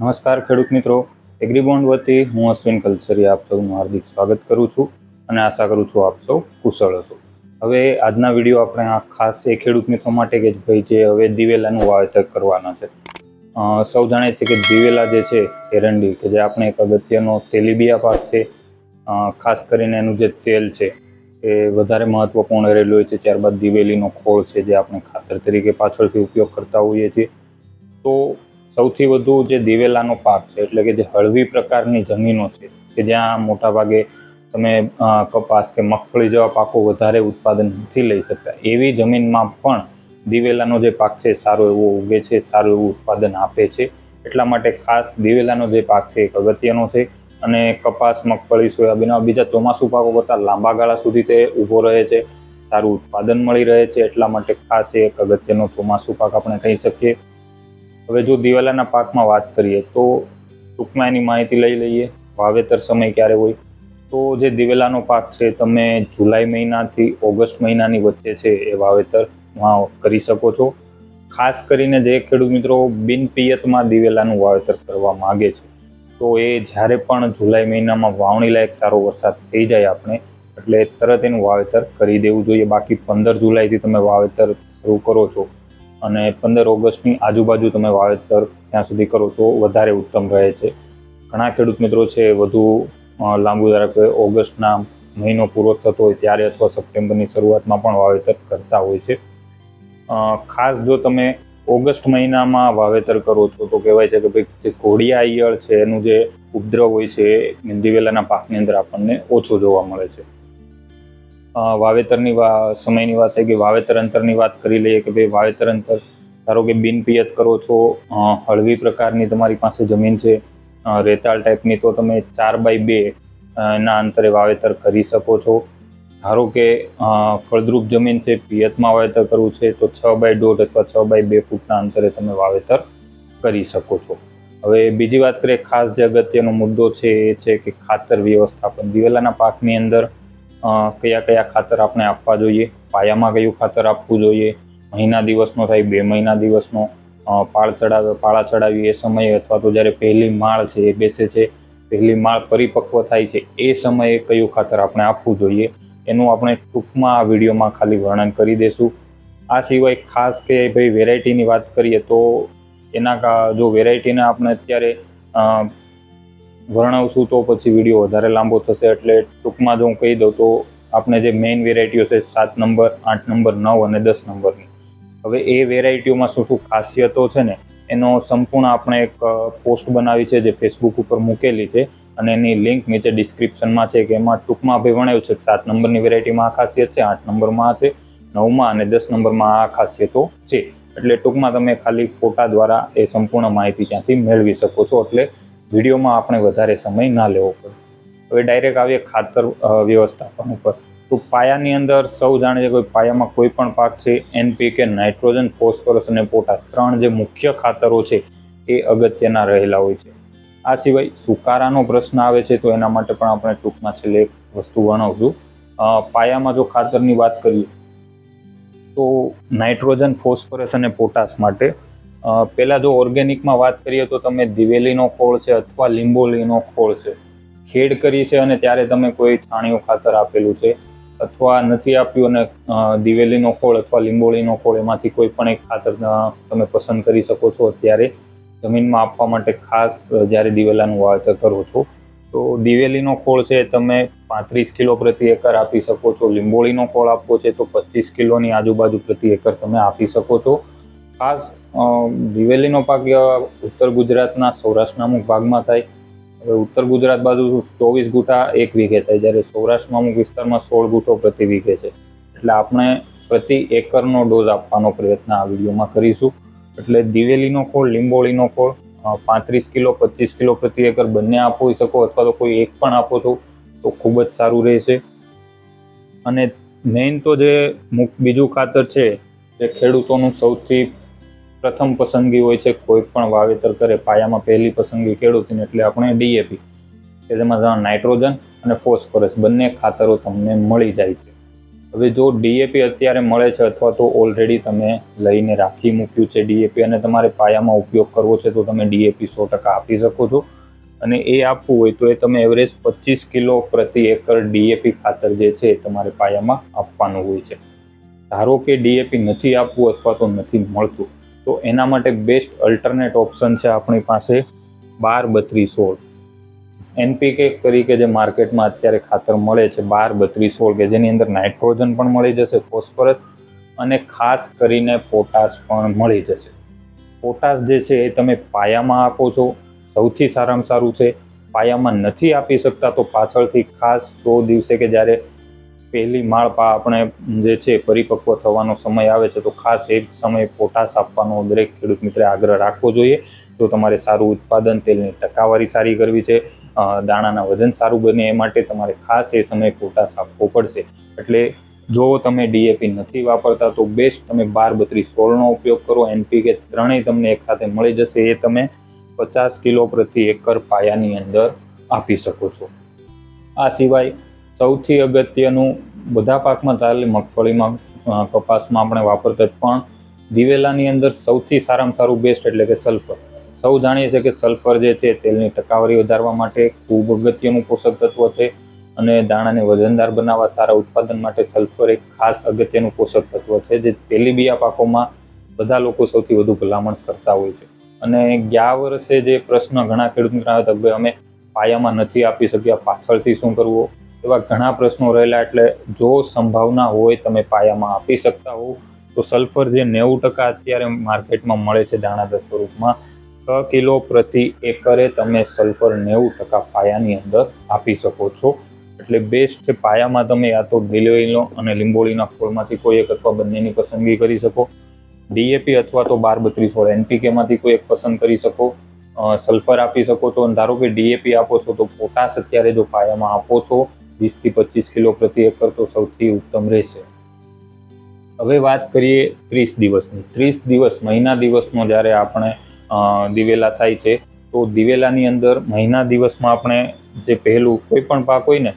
નમસ્કાર ખેડૂત મિત્રો. એગ્રીબોન્ડ વતી હું અશ્વિન કલસરી આપ સૌનું હાર્દિક સ્વાગત કરું છું અને આશા કરું છું આપ સૌ કુશળ હશો. હવે આજના વીડિયો આપણે આ ખાસ એ ખેડૂત મિત્રો માટે કે ભાઈ જે હવે દિવેલાનું વાવેતર કરવાના છે. સૌ જાણે છે કે દિવેલા જે છે એરંડી કે જે આપણે એક અગત્યનો તેલીબિયા પાક છે. ખાસ કરીને એનું જે તેલ છે એ વધારે મહત્ત્વપૂર્ણ રહેલું હોય છે. ત્યારબાદ દિવેલીનો ખોળ છે જે આપણે ખાતર તરીકે પાછળથી ઉપયોગ કરતા હોઈએ છીએ. તો સૌથી વધુ જે દિવેલાનો પાક છે, એટલે કે જે હળવી પ્રકારની જમીનો છે, કે જ્યાં મોટાભાગે તમે કપાસ કે મગફળી જેવા પાકો વધારે ઉત્પાદન નથી લઈ શકતા, એવી જમીનમાં પણ દિવેલાનો જે પાક છે, સારો એવો ઉગે છે, સારું એવું ઉત્પાદન આપે છે. એટલા માટે ખાસ દિવેલાનો જે પાક છે, એક અગત્યનો છે અને કપાસ, મગફળી, સોયાબીન બીજા ચોમાસુ પાકો કરતાં લાંબા ગાળા સુધી તે ઊભો રહે છે, સારું ઉત્પાદન મળી રહે છે, એટલા માટે ખાસ એક અગત્યનો ચોમાસુ પાક આપણે કહી શકીએ. હવે જો દિવેલાના પાકમાં વાત કરીએ તો ટૂંકમાં એની માહિતી લઈ લઈએ, વાવેતર સમય ક્યારે હોય. તો જે દિવેલાનો પાક છે, તમે જુલાઈ મહિનાથી ઓગસ્ટ મહિનાની વચ્ચે છે એ વાવેતર કરી શકો છો. ખાસ કરીને જે ખેડૂત મિત્રો બિન પિયતમાં દિવેલાનું વાવેતર કરવા માગે છે, તો એ જ્યારે પણ જુલાઈ મહિનામાં વાવણી લાયક સારો વરસાદ થઈ જાય આપણે, એટલે તરત એનું વાવેતર કરી દેવું જોઈએ. બાકી પંદર જુલાઈથી તમે વાવેતર શરૂ કરો છો અને પંદર ઓગસ્ટની આજુબાજુ તમે વાવેતર ત્યાં સુધી કરો તો વધારે ઉત્તમ રહે છે. ઘણા ખેડૂત મિત્રો છે વધુ લાંબુ ધારો કે ઓગસ્ટના મહિનો પૂરો થતો હોય ત્યારે અથવા સપ્ટેમ્બરની શરૂઆતમાં પણ વાવેતર કરતા હોય છે. ખાસ જો તમે ઓગસ્ટ મહિનામાં વાવેતર કરો છો તો કહેવાય છે કે ભાઈ જે ઘોડિયા ઈયળ છે એનું જે ઉપદ્રવ હોય છે એ દિવેલાના પાકની અંદર આપણને ઓછો જોવા મળે છે. વાવેતરની સમયની વાત થઈ કે વાવેતર અંતરની વાત કરી લઈએ કે ભાઈ વાવેતર અંતર, ધારો કે બિનપિયત કરો છો હળવી પ્રકારની તમારી પાસે જમીન છે રેતાળ ટાઈપની, તો તમે ચાર બાય બે ના અંતરે વાવેતર કરી શકો છો. ધારો કે ફળદ્રુપ જમીન છે, પિયતમાં વાવેતર કરવું છે, તો છ બાય દોઢ અથવા છ બાય બે ફૂટના અંતરે તમે વાવેતર કરી શકો છો. હવે બીજી વાત કરીએ, ખાસ જે અગત્યનો મુદ્દો છે, એ છે કે ખાતર વ્યવસ્થાપન. દિવેલાના પાકની અંદર કયા કયા ખાતર આપણે આપવા જોઈએ? પાયામાં કયું ખાતર આપવું જોઈએ? મહિના દિવસનો થાય, બે મહિના દિવસનો. પાળ ચડાવે, પાળા ચડાવી એ સમયે અથવા તો જ્યારે પહેલી માળ છે, એ બેસે છે, પહેલી માળ પરિપક્વ થાય છે, એ સમયે કયું ખાતર આપણે આપવું જોઈએ? એનું આપણે ટૂંકમાં આ વિડીયોમાં ખાલી વર્ણન કરી દઈશું આ સિવાય ખાસ કે ભાઈ વેરાયટીની વાત કરીએ તો એના જો વેરાયટીને આપણે અત્યારે વર્ણવશું તો પછી વીડિયો વધારે લાંબો થશે એટલે ટૂંકમાં જો હું કહી દઉં તો આપણે જે મેઇન વેરાયટીઓ છે સાત નંબર આઠ નંબર નવ અને દસ નંબરની હવે એ વેરાયટીઓમાં શું શું ખાસિયતો છે ને, એનો સંપૂર્ણ આપણે એક પોસ્ટ બનાવી છે જે ફેસબુક ઉપર મૂકેલી છે અને એની લિંક નીચે ડિસ્ક્રિપ્શનમાં છે કે એમાં ટૂંકમાં આપણે વણાયું છે કે સાત નંબરની વેરાયટીમાં આ ખાસિયત છે, આઠ નંબરમાં છે, નવમાં અને દસ નંબરમાં આ ખાસિયતો છે. એટલે ટૂંકમાં તમે ખાલી ફોટા દ્વારા એ સંપૂર્ણ માહિતી ત્યાંથી મેળવી શકો છો. એટલે વિડીયોમાં આપણે વધારે સમય ના લેવો પડે. હવે ડાયરેક્ટ આવીએ ખાતર વ્યવસ્થાપન ઉપર. તો પાયાની અંદર સૌ જાણે છે કે પાયામાં કોઈ પણ પાક છે એનપીકે નાઇટ્રોજન ફોસ્ફરસ અને પોટાશ ત્રણ જે મુખ્ય ખાતરો છે એ અગત્યના રહેલા હોય છે. આ સિવાય સુકારાનો પ્રશ્ન આવે છે તો એના માટે પણ આપણે ટૂંકમાં છેલ્લે એક વસ્તુ વર્ણવશું. પાયામાં જો ખાતરની વાત કરીએ તો નાઇટ્રોજન ફોસ્ફરસ અને પોટાશ માટે પહેલાં જો ઓર્ગેનિકમાં વાત કરીએ તો તમે દિવેલીનો ખોળ છે અથવા લીંબોલીનો ખોળ છે. ખેડ કરી છે અને ત્યારે તમે કોઈ છાણિયું ખાતર આપેલું છે અથવા નથી આપ્યું અને દિવેલીનો ખોળ અથવા લીંબોળીનો ખોળ એમાંથી કોઈ પણ એક ખાતર તમે પસંદ કરી શકો છો અત્યારે જમીનમાં આપવા માટે ખાસ જ્યારે દિવેલાનું વાવેતર કરો છો. તો દિવેલીનો ખોળ છે તમે પાંત્રીસ કિલો પ્રતિ એકર આપી શકો છો. લીંબોળીનો ખોળ આપવો છે તો પચીસ કિલોની આજુબાજુ પ્રતિ એકર તમે આપી શકો છો. ખાસ દિવેલીનો પાક ઉત્તર ગુજરાતના સૌરાષ્ટ્રના અમુક ભાગમાં થાય. હવે ઉત્તર ગુજરાત બાજુ ચોવીસ ગુઠા એક વીઘે થાય. જ્યારે સૌરાષ્ટ્રમાં અમુક વિસ્તારમાં સોળ ગુઠો પ્રતિ વીઘે છે. એટલે આપણે પ્રતિ એકરનો ડોઝ આપવાનો પ્રયત્ન આ વિડીયોમાં કરીશું. એટલે દિવેલીનો ખોળ, લીંબોળીનો ખોળ પાંત્રીસ કિલો, પચીસ કિલો પ્રતિ એકર બંને આપો શકો અથવા તો કોઈ એક પણ આપો છો, તો ખૂબ જ સારું રહેશે. અને મેઇન તો જે બીજું ખાતર છે તે ખેડૂતોનું સૌથી પ્રથમ પસંદગી હોય છે કોઈ પણ વાવેતર કરે, પાયામાં પહેલી પસંદગી ખેડૂતની એટલે આપણે ડીએપી કે જેમાં નાઇટ્રોજન અને ફોસ્ફરસ બંને ખાતરો તમને મળી જાય છે. હવે જો ડીએપી અત્યારે મળે છે અથવા તો ઓલરેડી તમે લઈને રાખી મૂક્યું છે ડીએપી અને તમારે પાયામાં ઉપયોગ કરવો છે તો તમે ડીએપી સો ટકા આપી શકો છો. અને એ આપવું હોય તો એ તમે એવરેજ પચીસ કિલો પ્રતિ એકર ડીએપી ખાતર જે છે તમારે પાયામાં આપવાનું હોય છે. ધારો કે ડીએપી નથી આપવું અથવા તો નથી મળતું તો એના માટે બેસ્ટ અલ્ટરનેટ ઓપ્શન છે આપણી પાસે બાર બત્રીસ સોળ. એનપીકે તરીકે જે માર્કેટમાં અત્યારે ખાતર મળે છે બાર બત્રીસ સોળ કે જેની અંદર નાઇટ્રોજન પણ મળી જશે, ફોસ્ફરસ અને ખાસ કરીને પોટાશ પણ મળી જશે. પોટાશ જે છે એ તમે પાયામાં આપો છો, સૌથી સારામાં સારું છે. પાયામાં નથી આપી શકતા તો પાછળથી ખાસ સો દિવસે કે જ્યારે પહેલી માળ પા આપણે જે છે પરિપક્વ થવાનો સમય આવે છે, તો ખાસ એ સમયે પોટાશ આપવાનો દરેક ખેડૂત મિત્રે આગ્રહ રાખવો જોઈએ. તો તમારે સારું ઉત્પાદન, તેલની ટકાવારી સારી કરવી છે દાણાના વજન સારું બને એ માટે તમારે ખાસ એ સમયે પોટાશ આપવો પડશે. એટલે જો તમે ડીએપી નથી વાપરતા, તો બેસ્ટ તમે બાર બત્રીસ સોળનો ઉપયોગ કરો. એનપીકે ત્રણેય તમને એકસાથે મળી જશે. એ તમે પચાસ કિલો પ્રતિ એકર પાયાની અંદર આપી શકો છો. આ સિવાય સૌથી અગત્યનું બધા પાકમાં ચાલે મગફળીમાં કપાસમાં આપણે વાપરતા પણ દિવેલાની અંદર સૌથી સારામાં સારું બેસ્ટ એટલે કે સલ્ફર સૌ જાણીએ છીએ કે સલ્ફર જે છે તેલની ટકાવારી વધારવા માટે ખૂબ અગત્યનું પોષક તત્વ છે અને દાણાને વજનદાર બનાવવા, સારા ઉત્પાદન માટે સલ્ફર એક ખાસ અગત્યનું પોષક તત્વ છે જે તેલીબિયા પાકોમાં બધા લોકો સૌથી વધુ ભલામણ કરતા હોય છે. અને ગયા વર્ષે જે પ્રશ્ન ઘણા ખેડૂત મિત્રો અમે પાયામાં નથી આપી શક્યા, પાછળથી શું કરવું? એવા ઘણા પ્રશ્નો રહેલા એટલે જો સંભાવના હોય તમે પાયામાં આપી શકતા હો, તો સલ્ફર જે નેવું ટકા અત્યારે માર્કેટમાં મળે છે દાણાદર સ્વરૂપમાં, છ કિલો પ્રતિ એકરે તમે સલ્ફર નેવું ટકા પાયાની અંદર આપી શકો છો. એટલે બેસ્ટ પાયામાં તમે યા તો ડિલિવરીનો અને લીંબોળીના ફોળમાંથી કોઈ એક અથવા બંનેની પસંદગી કરી શકો. ડીએપી અથવા તો બાર બત્રીસ સોળ એનપીકેમાંથી કોઈ એક પસંદ કરી શકો. સલ્ફર આપી શકો છો અને ધારો કે ડીએપી આપો છો તો પોટાશ અત્યારે જો પાયામાં આપો છો વીસથી પચીસ કિલો પ્રતિ એકર તો સૌથી ઉત્તમ રહેશે. હવે વાત કરીએ ત્રીસ દિવસની. ત્રીસ દિવસ મહિના દિવસનો જ્યારે આપણે દિવેલા થાય છે, તો દિવેલાની અંદર મહિના દિવસમાં આપણે જે પહેલું કોઈ પણ પાક હોય ને,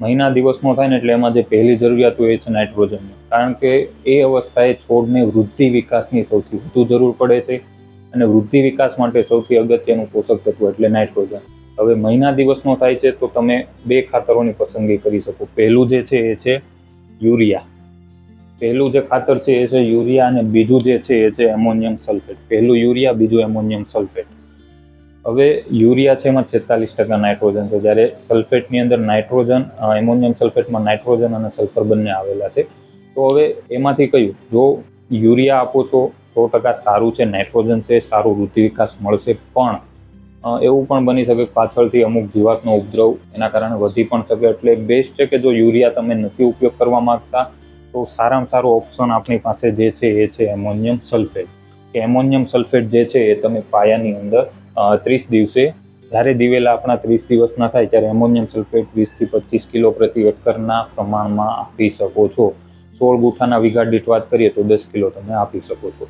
મહિના દિવસનો થાય ને એટલે એમાં જે પહેલી જરૂરિયાત હોય છે નાઇટ્રોજનની. કારણ કે એ અવસ્થાએ છોડને વૃદ્ધિ વિકાસની સૌથી વધુ જરૂર પડે છે અને વૃદ્ધિ વિકાસ માટે સૌથી અગત્યનું પોષક તત્વ એટલે નાઇટ્રોજન. હવે મહિના દિવસનો થાય છે, તો તમે બે ખાતરોની પસંદગી કરી શકો. પહેલું જે છે, એ છે યુરિયા. પહેલું જે ખાતર છે, એ છે યુરિયા અને બીજું જે છે, એ છે એમોનિયમ સલ્ફેટ. પહેલું યુરિયા, બીજું એમોનિયમ સલ્ફેટ. હવે યુરિયા છે, એમાં છેતાલીસ ટકા નાઇટ્રોજન છે. જ્યારે સલ્ફેટની અંદર નાઇટ્રોજન એમોનિયમ સલ્ફેટમાં નાઇટ્રોજન અને સલ્ફર બંને આવેલા છે. તો હવે એમાંથી કયું? જો યુરિયા આપો છો, સો ટકા સારું છે, નાઇટ્રોજન છે, સારું વૃદ્ધિ વિકાસ મળશે, પણ એવું પણ બની શકે પાછળથી અમુક જીવાતનો ઉપદ્રવ એના કારણે વધી પણ શકે. એટલે બેસ્ટ છે કે જો યુરિયા તમે નથી ઉપયોગ કરવા માંગતા, તો સારામાં સારો ઓપ્શન આપણી પાસે જે છે એ છે એમોનિયમ સલ્ફેટ કે એમોનિયમ સલ્ફેટ જે છે એ તમે પાયાની અંદર ત્રીસ દિવસે, જ્યારે દિવેલા આપણા ત્રીસ દિવસના થાય ત્યારે એમોનિયમ સલ્ફેટ વીસથી પચીસ કિલો પ્રતિ એકરના પ્રમાણમાં આપી શકો છો. સોળ ગુઠાના વિઘાડ દીઠ વાત કરીએ તો દસ કિલો તમે આપી શકો છો.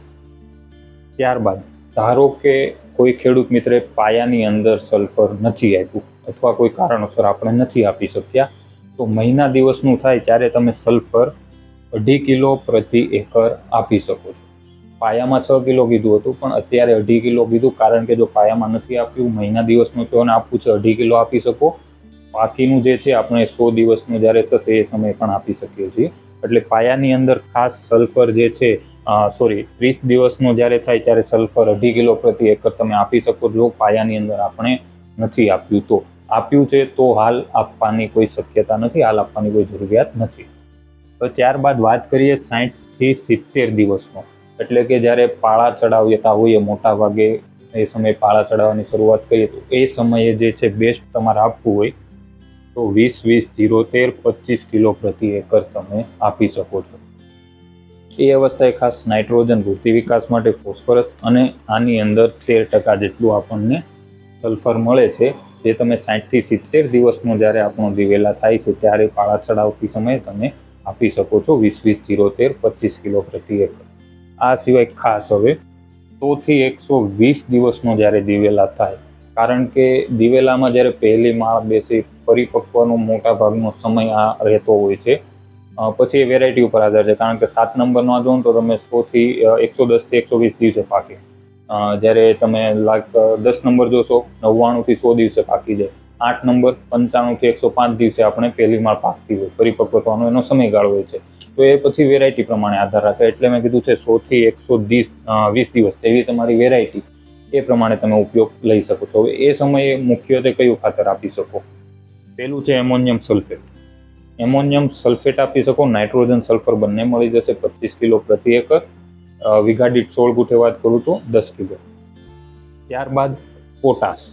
ત્યારબાદ ધારો કે કોઈ ખેડૂત મિત્રે પાયાની અંદર સલ્ફર નથી આપ્યું અથવા કોઈ કારણોસર આપણે નથી આપી શક્યા, તો મહિના દિવસનું થાય ત્યારે તમે સલ્ફર અઢી કિલો પ્રતિ એકર આપી શકો છો. પાયામાં છ કિલો કીધું હતું, પણ અત્યારે અઢી કિલો કીધું, કારણ કે જો પાયામાં નથી આપ્યું, મહિના દિવસનું તો એને આપવું છે, અઢી કિલો આપી શકો. બાકીનું જે છે, આપણે સો દિવસનું જ્યારે થશે એ સમયે પણ આપી શકીએ છીએ. એટલે પાયાની અંદર ખાસ સલ્ફર જે છે સોરી ત્રીસ દિવસનો જ્યારે થાય ત્યારે સલ્ફર અઢી કિલો પ્રતિ એકર તમે આપી શકો જો પાયાની અંદર આપણે નથી આપ્યું તો. આપ્યું છે તો હાલ આપવાની કોઈ શક્યતા નથી, હાલ આપવાની કોઈ જરૂરિયાત નથી. તો ત્યારબાદ વાત કરીએ સાહીઠથી સિત્તેર દિવસનો. એટલે કે જ્યારે પાળા ચડાવતા હોઈએ, મોટા ભાગે એ સમયે પાળા ચડાવવાની શરૂઆત કરીએ, તો એ સમયે જે છે બેસ્ટ તમારે આપવું હોય, તો વીસ વીસ જીરો તેર પચીસ કિલો પ્રતિ એકર તમે આપી શકો છો. એ અવસ્થાએ ખાસ નાઇટ્રોજન વૃદ્ધિ વિકાસ માટે ફોસ્ફરસ અને આની અંદર તેર ટકા જેટલું આપણને સલ્ફર મળે છે, જે તમે સાઠથી સિત્તેર દિવસનો જ્યારે આપણો દિવેલા થાય છે, ત્યારે પાળા ચડાવતી સમયે તમે આપી શકો છો વીસ વીસ જીરો તેર પચીસ કિલો પ્રતિ એકર. આ સિવાય ખાસ હવે સોથી એકસો વીસ દિવસનો જ્યારે દિવેલા થાય, કારણ કે દિવેલામાં જ્યારે પહેલી માળ બેસી પરિપક્વનો મોટા ભાગનો સમય આ રહેતો હોય છે પછી એ વેરાયટી ઉપર આધાર છે. કારણ કે સાત નંબરનો જો તો તમે સોથી એકસો દસથી એકસો વીસ દિવસે પાકે. જ્યારે તમે લાખ દસ નંબર જોશો નવ્વાણુંથી સો દિવસે પાકી જાય. આઠ નંબર પંચાણુંથી એકસો પાંચ દિવસે આપણે પહેલી માળ પાકતી હોય પરિપક્વ થવાનો એનો સમયગાળો હોય છે. તો એ પછી વેરાયટી પ્રમાણે આધાર રાખે. એટલે મેં કીધું છે સોથી એકસો વીસ વીસ દિવસ. જેવી તમારી વેરાયટી એ પ્રમાણે તમે ઉપયોગ લઈ શકો છો. એ સમયે મુખ્યત્વે કયું ખાતર આપી શકો? પહેલું છે એમોનિયમ સલ્ફેટ. એમોનિયમ સલ્ફેટ આપી શકો, નાઇટ્રોજન સલ્ફર બંને મળી જશે પચીસ કિલો પ્રતિ એકર. વીઘા સોળ ગુઠે વાત કરું તો દસ કિલો. ત્યારબાદ પોટાશ.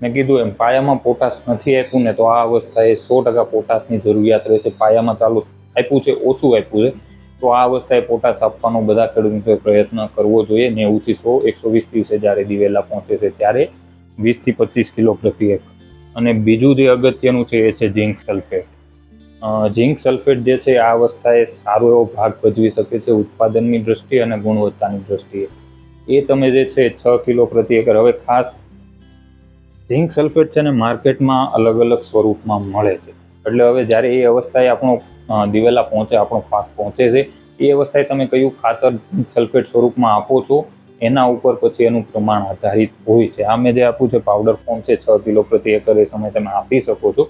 મેં કીધું એમ, પાયામાં પોટાશ નથી આપ્યું ને તો આ અવસ્થાએ સો ટકા પોટાશની જરૂરિયાત રહેશે. પાયામાં ચાલુ આપ્યું છે, ઓછું આપ્યું છે. તો આ અવસ્થાએ પોટાશ આપવાનો બધા ખેડૂતોએ પ્રયત્ન કરવો જોઈએ. નેવુંથી સો, એકસો વીસ દિવસે જ્યારે દિવેલા પહોંચે છે ત્યારે વીસથી પચીસ કિલો પ્રતિ એકર. અને બીજું જે અગત્યનું છે એ છે ઝીંક સલ્ફેટ. ઝીંક સલ્ફેટ જે છે આ અવસ્થાએ સારો એવો ભાગ ભજવી શકે છે ઉત્પાદનની દ્રષ્ટિએ અને ગુણવત્તાની દ્રષ્ટિએ. એ તમે જે છે છ કિલો પ્રતિ એકર, હવે ખાસ ઝીંક સલ્ફેટ છે ને માર્કેટમાં અલગ અલગ સ્વરૂપમાં મળે છે. એટલે હવે જ્યારે એ અવસ્થાએ આપણો દિવેલા પહોંચે, આપણો પાક પહોંચે છે, એ અવસ્થાએ તમે કયું ખાતર સલ્ફેટ સ્વરૂપમાં આપો છો એના ઉપર પછી એનું પ્રમાણ આધારિત હોય છે. આ મેં જે આપ્યું છે પાવડર ફોર્મ છે, છ કિલો પ્રતિ એકર એ સમયે તમે આપી શકો છો.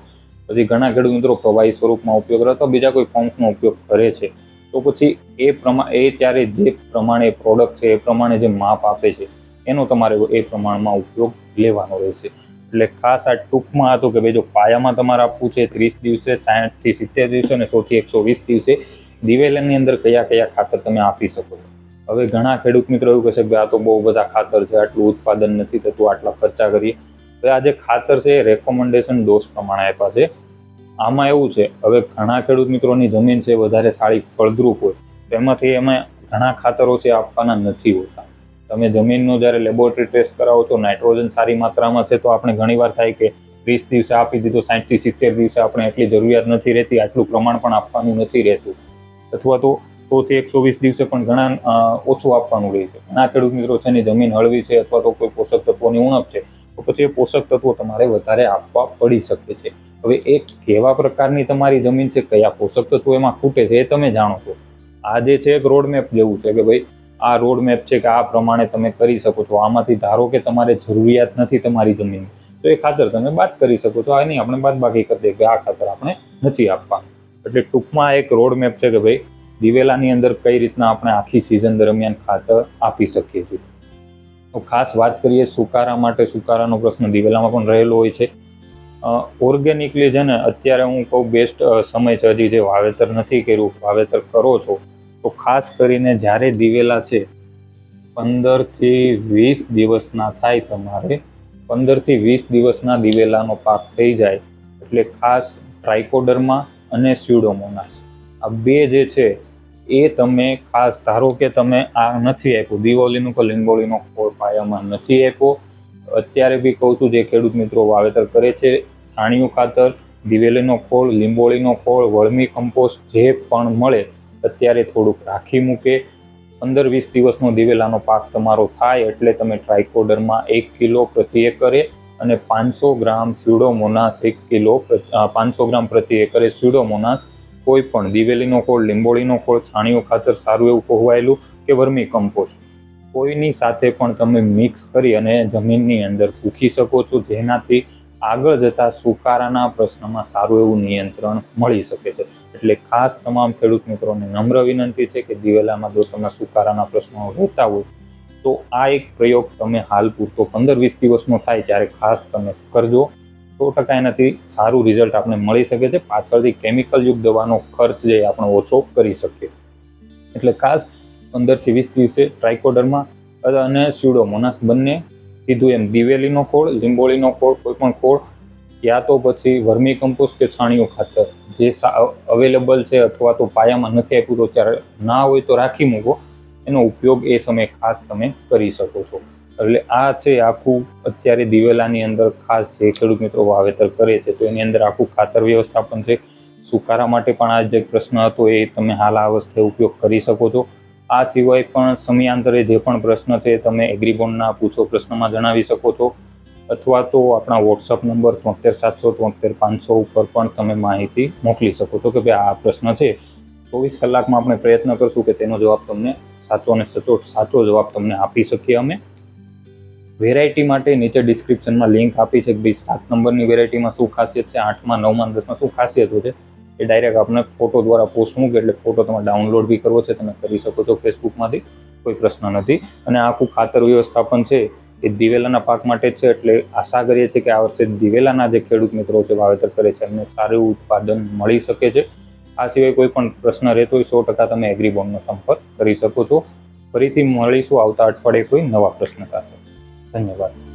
પછી ઘણા ખેડૂત મિત્રો પ્રવાહી સ્વરૂપમાં ઉપયોગ અથવા બીજા કોઈ ફોર્મ્સનો ઉપયોગ કરે છે. તો પછી એ પ્રમાણે એ ત્યારે જે પ્રમાણે પ્રોડક્ટ છે, એ પ્રમાણે જે માપ આપે છે, એનો તમારે એ પ્રમાણમાં ઉપયોગ લેવાનો રહેશે. એટલે ખાસ આ ટૂંકમાં હતું કે ભાઈ જો પાયામાં તમારે આપવું છે, ત્રીસ દિવસે, સાઠથી સિત્તેર દિવસે અને સોથી એકસો વીસ દિવસે, દિવેલનની અંદર કયા કયા ખાતર તમે આપી શકો છો? હવે ઘણા ખેડૂત મિત્રો એવું કહેશે કે આ તો બહુ બધા ખાતર છે, આટલું ઉત્પાદન નથી થતું, આટલા ખર્ચા કરીએ. હવે આ જે ખાતર છે એ રેકોમેન્ડેશન ડોઝ પ્રમાણે આપ્યા છે. આમાં એવું છે, હવે ઘણા ખેડૂત મિત્રોની જમીન છે વધારે સારી ફળદ્રુપ હોય, તો એમાંથી એમાં ઘણા ખાતરો છે આપવાના નથી હોતા. તમે જમીનનો જ્યારે લેબોરેટરી ટેસ્ટ કરાવો છો નાઇટ્રોજન સારી માત્રામાં છે, તો આપણે ઘણીવાર થાય કે ત્રીસ દિવસે આપી દીધો સાઠથી સિત્તેર દિવસે આપણે એટલી જરૂરિયાત નથી રહેતી, આટલું પ્રમાણ પણ આપવાનું નથી રહેતું. અથવા તો સોથી એકસો વીસ દિવસે પણ ઘણા ઓછું આપવાનું રહે છે. ઘણા ખેડૂત મિત્રો છે એની જમીન હળવી છે અથવા તો કોઈ પોષક તત્વોની ઉણપ છે, તો પછી એ પોષક તત્વો તમારે વધારે આપવા પડી શકે છે. હવે એ કેવા પ્રકારની તમારી જમીન છે, કયા પોષક તત્વો એમાં ખૂટે છે એ તમે જાણો છો. આ જે છે એક રોડ મેપ જેવું છે કે ભાઈ, આ રોડ મેપ છે કે આ પ્રમાણે તમે કરી શકો છો. આમાંથી ધારો કે તમારે જરૂરિયાત નથી તમારી જમીન તો એ ખાતર તમે બાદ કરી શકો છો. આ નહીં, આપણે બાદ બાકી કરી દઈએ કે આ ખાતર આપણે નથી આપવાનું. એટલે ટૂંકમાં એક રોડ મેપ છે કે ભાઈ દિવેલાની અંદર કઈ રીતના આપણે આખી સિઝન દરમિયાન ખાતર આપી શકીએ છીએ? તો ખાસ વાત કરીએ સુકારા માટે, સુકારાનો પ્રશ્ન દિવેલામાં પણ રહેલો હોય છે. ઓર્ગેનિકલી છે ને અત્યારે હું કહું બેસ્ટ સમય છે, હજી જે વાવેતર નથી કર્યું, વાવેતર કરો છો, તો ખાસ કરીને જ્યારે દિવેલા છે, પંદરથી વીસ દિવસના થાય તમારે, પંદરથી વીસ દિવસના દિવેલાનો પાક થઈ જાય, એટલે ખાસ ટ્રાઇકોડર્મા અને સ્યુડોમોનાસ આ બે જે છે એ તમે ખાસ, ધારો કે તમે આ નથી આપ્યું, દિવાળીનું કે લીંબોળીનો ખોળ પાયામાં નથી આપ્યો. અત્યારે બી કહું છું, જે ખેડૂત મિત્રો વાવેતર કરે છે, છાણિયું ખાતર, દિવેલીનો ખોળ લીંબોળીનો ખોળ વળમી કમ્પોસ્ટ જે પણ મળે, અત્યારે થોડુંક રાખી મૂકે. પંદર વીસ દિવસનો દિવેલાનો પાક તમારો થાય એટલે તમે ટ્રાઇકોડરમાં એક કિલો પ્રતિ એકરે અને પાંચસો ગ્રામ સ્યુડોમોનાસ એક કિલો પાંચસો ગ્રામ પ્રતિ એકરે સ્યુડોમોનાસ કોઈ પણ દિવેલીનો ખોળ, લીંબોળીનો ખોળ છાણિયું ખાતર સારું એવું કોહવાયેલું કે વર્મી કમ્પોસ્ટ. કોઈની સાથે પણ તમે મિક્સ કરી અને જમીનની અંદર પૂખી શકો છો, જેનાથી આગળ જતા સુકારાના પ્રશ્નમાં સારું એવું નિયંત્રણ મળી શકે છે. એટલે ખાસ તમામ ખેડૂત મિત્રોને નમ્ર વિનંતી છે કે દિવેલામાં જો તમે સુકારાના પ્રશ્નો રહેતા હોય, તો આ એક પ્રયોગ તમે હાલ પૂરતો પંદર વીસ દિવસનો થાય, ત્યારે ખાસ તમે કરજો. સો ટકા એનાથી સારું રિઝલ્ટ આપણે મળી શકે છે. પાછળથી કેમિકલયુક્ત દવાનો ખર્ચ જે આપણે ઓછો કરી શકીએ. એટલે ખાસ પંદરથી વીસ દિવસે ટ્રાઇકોડરમાં અને સ્યુડોમોનાસ બંને કીધું એમ દિવેલીનો ખોળ, લીંબોળીનો ખોળ કોઈ પણ ખોળ, યા તો પછી વર્મી કમ્પોસ્ટ કે છાણિયું ખાતર. જે અવેલેબલ છે અથવા તો પાયામાં નથી આપ્યું તો ત્યારે ના હોય તો રાખી મૂકો. એનો ઉપયોગ એ સમયે ખાસ તમે કરી શકો છો. એટલે આ છે આખું અત્યારે દિવેલાની અંદર ખાસ જે ખેડૂત મિત્રો વાવેતર કરે છે, તો એની અંદર આખું ખાતર વ્યવસ્થાપન છે. સુકારા માટે પણ આ જે પ્રશ્ન હતો એ તમે હાલ આ અવસ્થાએ ઉપયોગ કરી શકો છો. આ સિવાય પણ સમયાંતરે જે પણ પ્રશ્ન છે તમે એગ્રીબોન્ડના પૂછો પ્રશ્નમાં જણાવી શકો છો. અથવા તો આપણા વોટ્સઅપ નંબર તોતેર સાતસો તોતેર પાંચસો ઉપર પણ તમે માહિતી મોકલી શકો છો કે ભાઈ આ પ્રશ્ન છે. ચોવીસ કલાકમાં આપણે પ્રયત્ન કરશું કે તેનો જવાબ તમને સાચો અને સચોટ સાચો જવાબ તમને આપી શકીએ અમે. વેરાયટી માટે નીચે ડિસ્ક્રિપ્શનમાં લિંક આપી છે કે સાત નંબરની વેરાયટીમાં શું ખાસિયત છે, આઠમાં, નવમાં દસમાં શું ખાસિયતો છે, એ ડાયરેક્ટ આપણે ફોટો દ્વારા પોસ્ટ મૂકે એટલે ફોટો તમે ડાઉનલોડ બી કરવો છે, તમે કરી શકો છો ફેસબુકમાંથી કોઈ પ્રશ્ન નથી. અને આખું ખાતર વ્યવસ્થાપન છે, એ દિવેલાના પાક માટે છે, એટલે આશા કરીએ છીએ કે આ વર્ષે દિવેલાના જે ખેડૂત મિત્રો છે, વાવેતર કરે છે, એમને સારું ઉત્પાદન મળી શકે છે. આ સિવાય કોઈ પણ પ્રશ્ન રહેતો હોય, સો ટકા તમે એગ્રીબોન્ડનો સંપર્ક કરી શકો છો. ફરીથી મળીશું આવતા અઠવાડિયે કોઈ નવા પ્રશ્ન સાથે. 真牛掰！